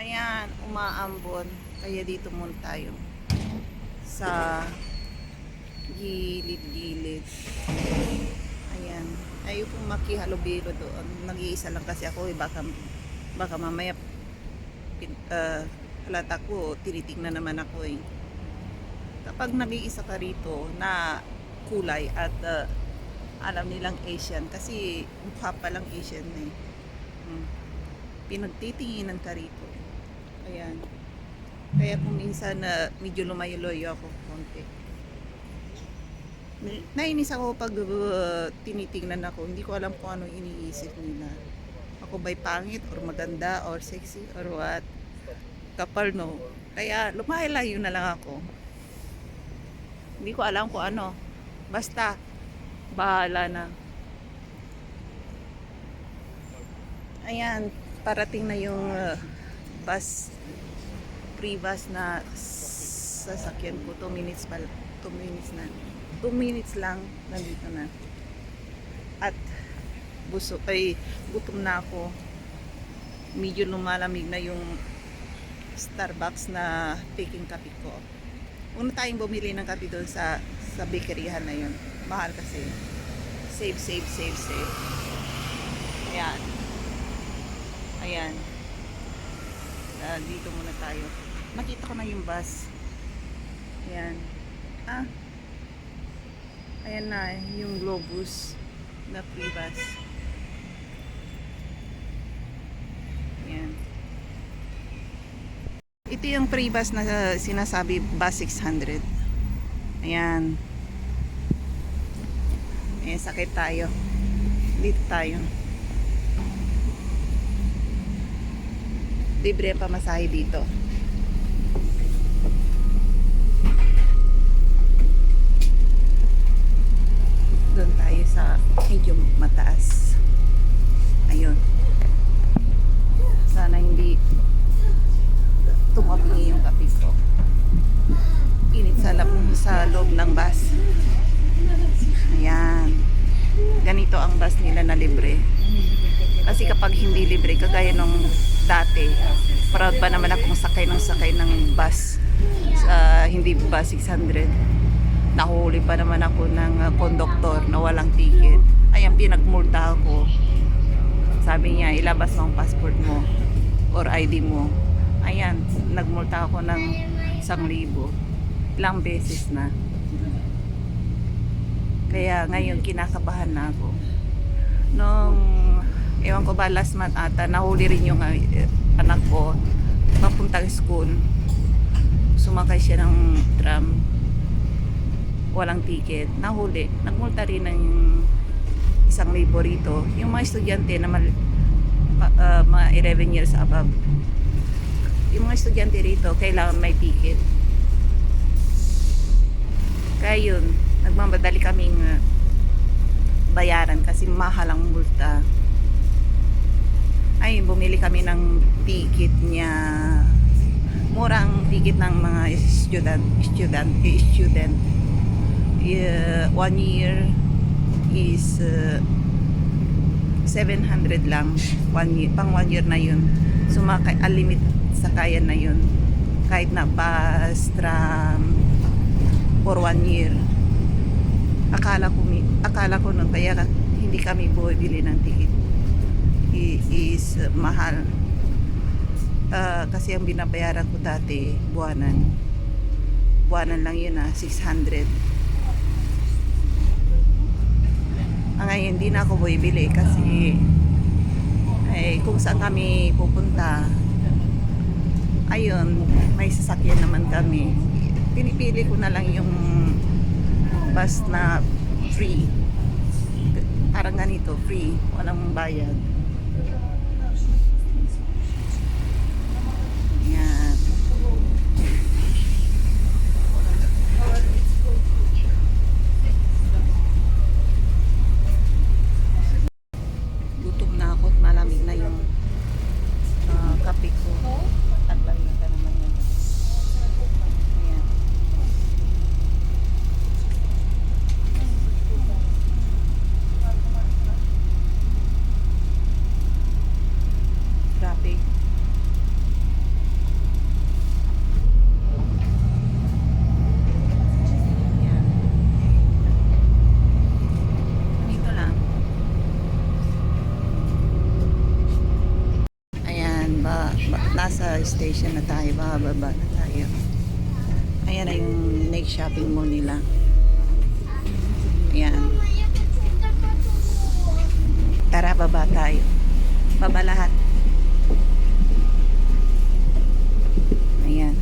Ayan, umaambon. Kaya dito muna tayo. Sa gilid-gilid. Ayan. Ayaw pong makihalubilo doon. Nag-iisa lang kasi ako eh. Baka, baka mamaya pin, uh, halata ko, tinitingnan naman ako eh. Kapag nag-iisa ka rito na kulay at uh, alam nilang Asian kasi mukha pa lang Asian na eh. Hmm. Pinagtitinginan ka rito. Ayan. Kaya kung minsan na medyo lumayo-loyo ako konti. Nainis ako pag uh, tinitingnan ako. Hindi ko alam kung ano iniisip nila. Ako ba'y pangit or maganda or sexy or what? Kapal no. Kaya lumayo-layo na lang ako. Hindi ko alam kung ano. Basta, bahala na. Ayan, parating na yung uh, bus, bus na sasakyan ko. 2 minutes pa 2 minutes na. 2 minutes lang, nandito na. At buso, ay gutom na ako. Medyo lumalamig na yung Starbucks na taking kape ko. Una tayong bumili ng kape doon sa sa bakeryhan na yun. Mahal kasi. Save, save, save, save. Ayan. Ayan. Ah, dito muna tayo. Nakita ko na yung bus. Ayan. Ah. Ayan na, yung Globus na free bus. Ayan. Ito yung free bus na uh, sinasabi, bus 600. Ayan. Eh, sakit tayo. Dito tayo. Libre ang pamasahe dito. Doon tayo sa medyo mataas. Ayun. Sana hindi tumabi yung kape ko. Init sa, lab- sa loob ng bus. Ayan. Ganito ang bus nila na libre. Kasi kapag hindi libre, kagaya nung dati, proud pa naman akong sakay ng sakay ng bus. Sa hindi bus 600. Nahuli pa naman ako ng uh, konduktor na walang ticket. Ayan, pinagmulta ako. Sabi niya, ilabas mo ang passport mo or ID mo. Ayan, nagmulta ako ng isang libo. Ilang beses na. Kaya ngayon kinakabahan na ako. Nung, ewan ko ba, last month ata, nahuli rin yung uh, anak ko papuntang school. Sumakay siya ng tram. Walang ticket. Nahuli. Nagmulta rin ng isang libo. Yung mga estudyante na mal, uh, mga 11 years above. Yung mga estudyante rito, kailangan may ticket. Kaya yun, nagmamadali kaming uh, bayaran kasi mahal ang multa. Ay, bumili kami ng ticket niya. Murang ticket ng mga student, student, student. Uh, one year is uh, 700 lang. One year, pang one year na yun. Sumakay, unlimited sakayan na yun. Kahit na bus, tram, for one year. Akala ko, akala ko nun, kaya ka- hindi kami bumibili ng ticket. I- is uh, mahal. Ah, kasi ang binabayaran ko dati, buwanan. Buwanan lang yun ah, 600. Ah, ngayon, hindi na ako bumibili kasi ay, kung saan kami pupunta, ayun, may sasakyan naman kami. Pinipili ko na lang yung bus na free. Parang ganito, free. Walang bayad. Yan. Gutom na ako at malamig na yung ah, kape ko. At balita naman yan. Ayan. ba, ba- nasa station bababa na tayo. Ayan na yung next shopping mall nila. Ayan. Tara, baba tayo. Baba lahat. Ayan.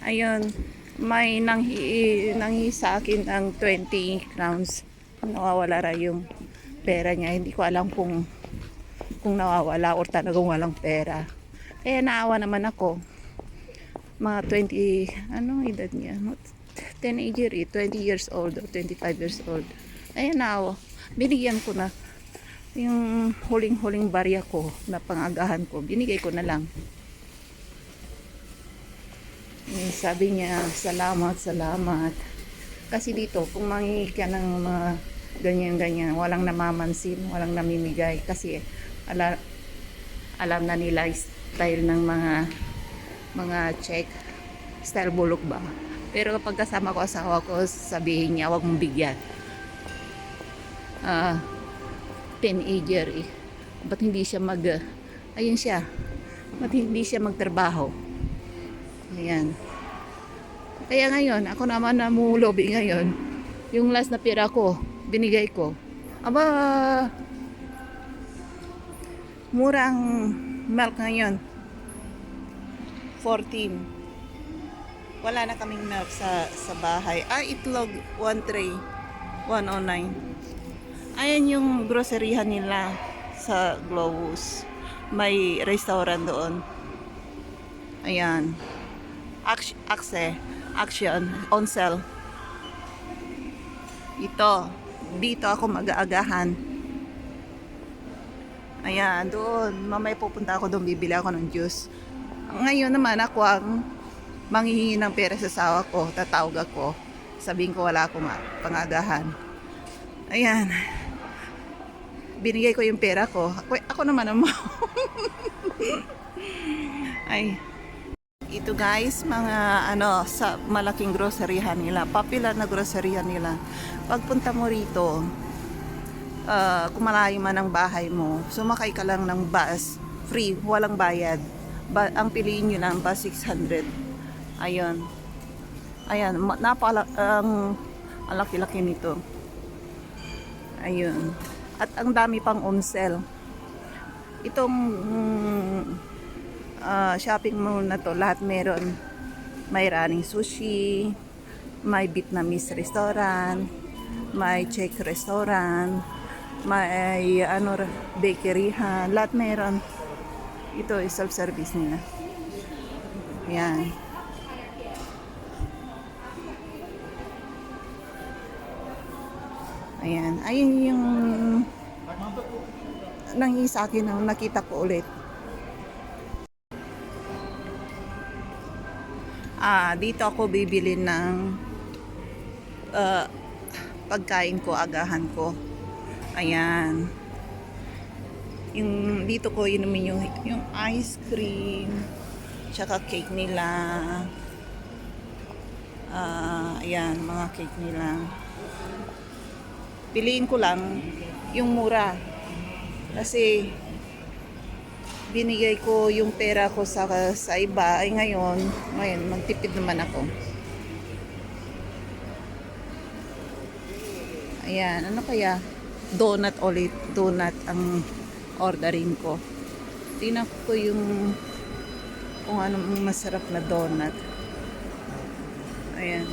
Ayun, may nanghi, nanghi sa akin ng 20 crowns. Nawawala ra yung pera niya. Hindi ko alam kung kung nawawala or talagang walang pera. Kaya naawa naman ako. Mga 20, ano edad niya? Teenager eh, 20 years old or 25 years old. Ayan naawa. Binigyan ko na yung huling-huling barya ko na pangagahan ko. Binigay ko na lang. Eh, sabi niya, salamat, salamat. Kasi dito, kung mangingi ka ng mga ganyan-ganyan, walang namamansin, walang namimigay. Kasi ala, alam na nila style ng mga mga check, style bulok ba. Pero kapag kasama ko asawa ko, sabihin niya, wag mong bigyan. Ah, teenager eh. Ba't hindi siya mag, ayun siya, ba't hindi siya magtrabaho? Ayan. Kaya ngayon, ako naman na lobby ngayon, yung last na pera ko, binigay ko. Aba, murang milk ngayon. 14. Wala na kaming milk sa, sa bahay. Ah, itlog, 1 tray, 109. Ayan yung groceryhan nila sa Globus. May restaurant doon. Ayan. Axe, action, on sale. Ito, dito ako mag-aagahan. Ayan, doon. Mamaya pupunta ako doon, bibili ako ng juice. Ngayon naman ako ang manghihingi ng pera sa asawa ko, tatawag ako. Sabihin ko wala akong pangagahan. Ayan. Binigay ko yung pera ko. Ako, ako naman ang Ay, ito guys, mga ano, sa malaking groceryhan nila, popular na groceryhan nila. Pagpunta mo rito, uh, kung malayo man ang bahay mo, sumakay ka lang ng bus, free, walang bayad. Ba, ang piliin nyo lang, bus 600. Ayun. Ayan, napala, ang ang laki-laki nito. Ayun. At ang dami pang on. Itong mm, ah, shopping mall na to, lahat meron. May running sushi, may Vietnamese restaurant, may Czech restaurant, may ano bakery ha, lahat meron. Ito is self-service nila. Yan. Ayan. Ayun yung nangi sa akin na nakita ko ulit. Ah, dito ako bibili ng ah, pagkain ko, agahan ko. Ayan. Yung dito ko inumin yung, yung ice cream, tsaka cake nila. Ah, ayan, mga cake nila. Piliin ko lang yung mura. Kasi binigay ko yung pera ko sa sa iba ay ngayon, ngayon magtipid naman ako. Ayan, ano kaya? Donut ulit, donut ang ordering ko. Tingnan ko yung kung anong masarap na donut. Ayan.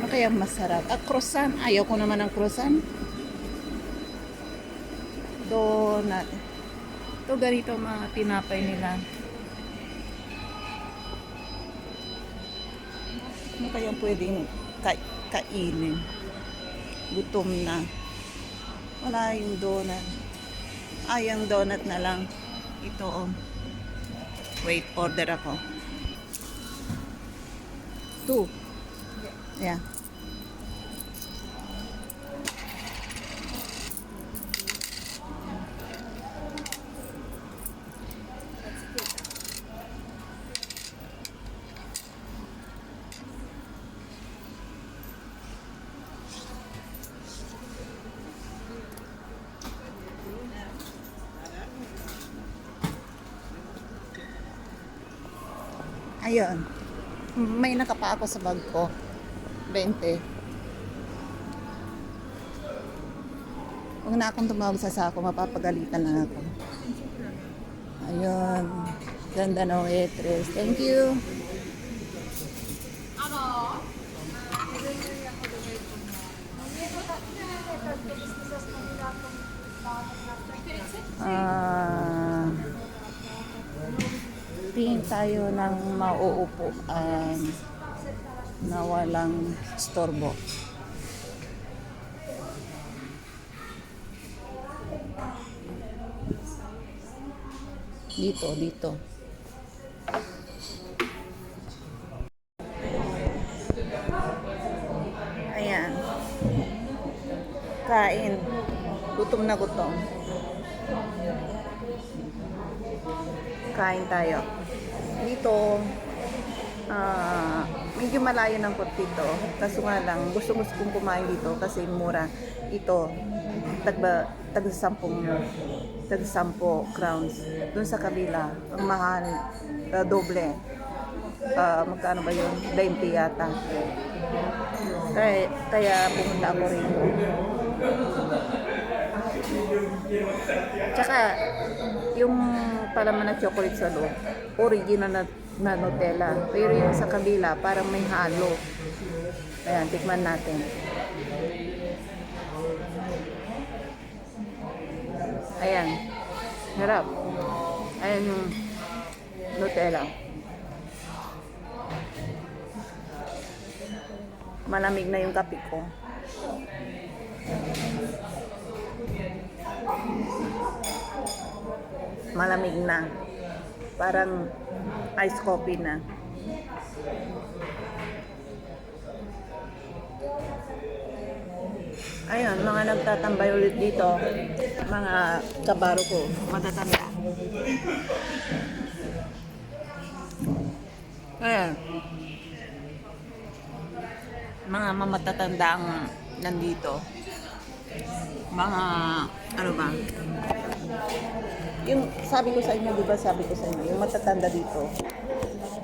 Ano kaya masarap? Ah, croissant. Ayaw ko naman ng croissant. Donut. Ito ganito mga tinapay nila. Ano kaya pwedeng ka- kainin? Gutom na. Wala yung donut. Ah, yung donut na lang. Ito oh. Wait, order ako. Two. Yeah. Ayun. May nakapa ako sa bag ko. 20. Huwag na akong tumawag sa sako, mapapagalitan na ako. Ayun. Ganda ng waitress. Thank you. Ah, tingin tayo ng mauupuan na walang storbo. Dito, dito. Ayan. Kain. Gutom na gutom. Kain tayo. Dito, ah, medyo malayo ng kot dito. Kaso nga lang, gusto gusto kong kumain dito kasi mura. Ito, tagba, tag 10 tag 10 crowns. Doon sa kabila, ang mahal, ah, doble. Ah, magkano ba yun? 20 yata. Kaya, kaya pumunta ako rito. Tsaka, yung palaman na chocolate sa loob, original na, na Nutella. Pero yung sa kabila, parang may halo. Ayan, tikman natin. Ayan. Harap. Ayan yung Nutella. Malamig na yung kape ko. Malamig na. Parang ice coffee na. Ayun, mga nagtatambay ulit dito. Mga kabaro ko, matatanda. Ayan. Mga mamatatanda ang nandito. Mga, ano ba? Yung sabi ko sa inyo, di ba sabi ko sa inyo, yung matatanda dito,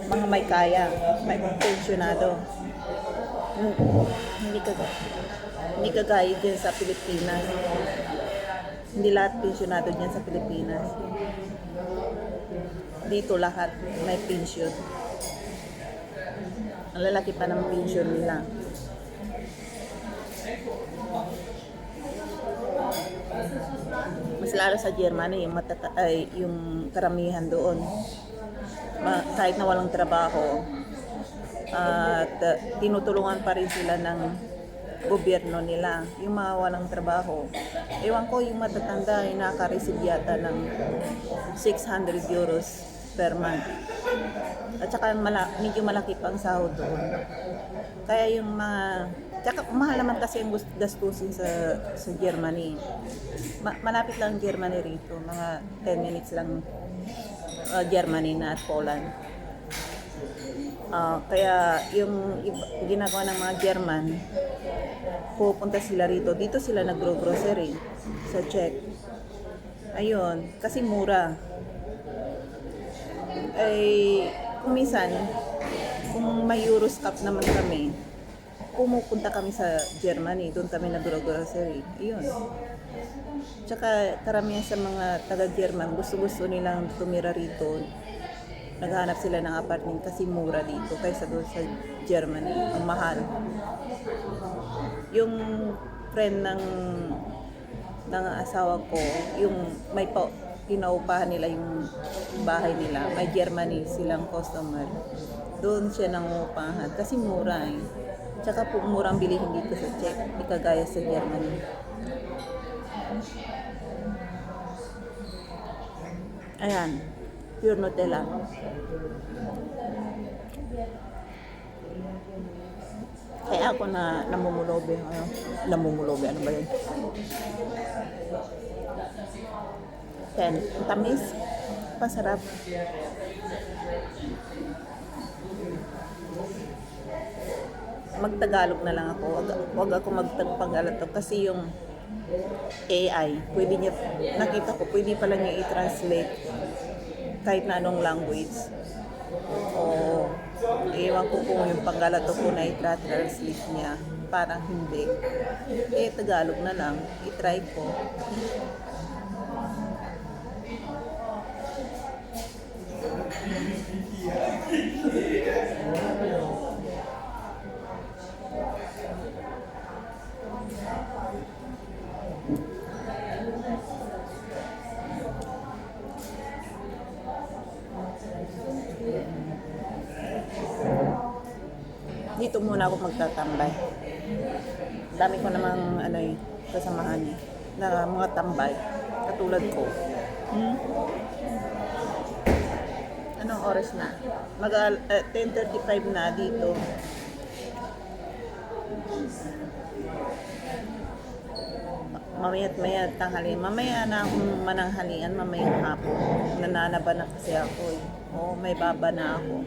mga may kaya, may pensyonado. Hmm, Hindi ka hindi kagaya dyan sa Pilipinas. Hindi lahat pensyonado dyan sa Pilipinas. Dito lahat may pension. Ang lalaki pa ng pension nila. Mas lalo sa Germany, yung, matata- ay, yung karamihan doon. Ma- kahit na walang trabaho, at uh, tinutulungan pa rin sila ng gobyerno nila, yung mga walang trabaho. Ewan ko, yung matatanda ay nakaka-receive yata ng 600 euros per month. At saka mala- medyo malaki pang sahod doon. Kaya yung mga... Tsaka mahal naman kasi ang gastusin sa, sa Germany. Ma- malapit lang Germany rito. Mga 10 minutes lang uh, Germany na at Poland. Ah, kaya yung ginagawa ng mga German, pupunta sila rito. Dito sila nagro-grocery sa Czech. Ayun, kasi mura. Ay, kung minsan, kung may Euroscap naman kami, pumupunta kami sa Germany, doon kami nagro-grocery. Ayun. Tsaka karamihan sa mga taga-German, gusto-gusto nilang tumira rito. Naghahanap sila ng apartment kasi mura dito kaysa doon sa Germany. Ang mahal. Yung friend ng ng asawa ko, yung may pa, pinaupahan nila yung bahay nila. May Germany silang customer. Doon siya nangupahan kasi mura eh. Tsaka po murang bilihin dito sa Czech, di kagaya sa Germany. Ayan, pure Nutella. Kaya ako na namumulobe. Ano? Namumulobe, ano ba yun? Ten. Tamis. Pasarap. Magtagalog na lang ako. Wag, wag ako magtagpagalato kasi yung AI, pwede niya, nakita ko, pwede pala niya i-translate kahit na anong language. Oo. Ewan ko kung yung Pangalato ko na i-translate niya. Parang hindi. Eh, Tagalog na lang. I-try ko. Ako magtatambay. Dami ko namang ano eh, kasamahan eh, na mga tambay. Katulad ko. Hmm? Anong oras na? Mag uh, 10.35 na dito. Mamaya't maya tanghali. Mamaya na akong mananghalian, mamaya hapon. Nananaba na kasi ako eh. Oo, may baba na ako.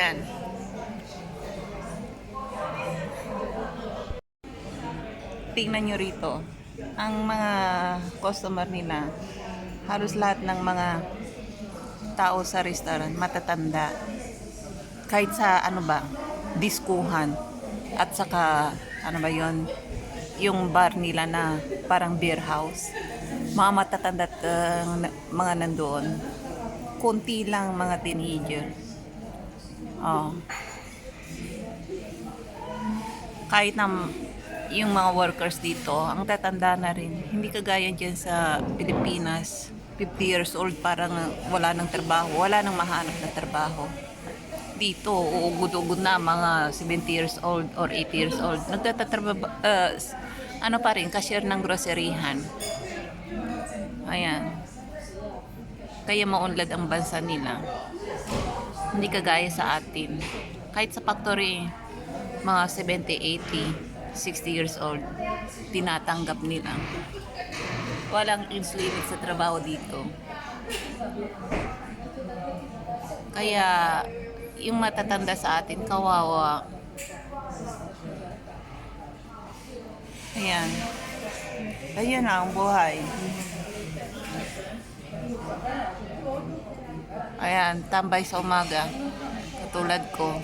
Ayan. Tingnan nyo rito. Ang mga customer nila, halos lahat ng mga tao sa restaurant, matatanda. Kahit sa ano ba, diskuhan. At saka, ano ba yon yung bar nila na parang beer house. Mga matatanda at uh, mga nandoon. Kunti lang mga teenager. Oh. Kahit na yung mga workers dito, ang tatanda na rin. Hindi kagaya dyan sa Pilipinas. 50 years old, parang wala ng trabaho. Wala nang mahanap na trabaho dito, uugod-ugod na mga 70 years old or 80 years old. Nagtatatrabaho, uh, ano pa rin, cashier ng groceryhan. Ayan. Kaya maunlad ang bansa nila. Hindi kagaya sa atin. Kahit sa factory, mga 70, 80, 60 years old, tinatanggap nila. Walang age sa trabaho dito. Kaya yung matatanda sa atin, kawawa. Ayan. Ayan na ang buhay. Ayan, tambay sa umaga. Katulad ko.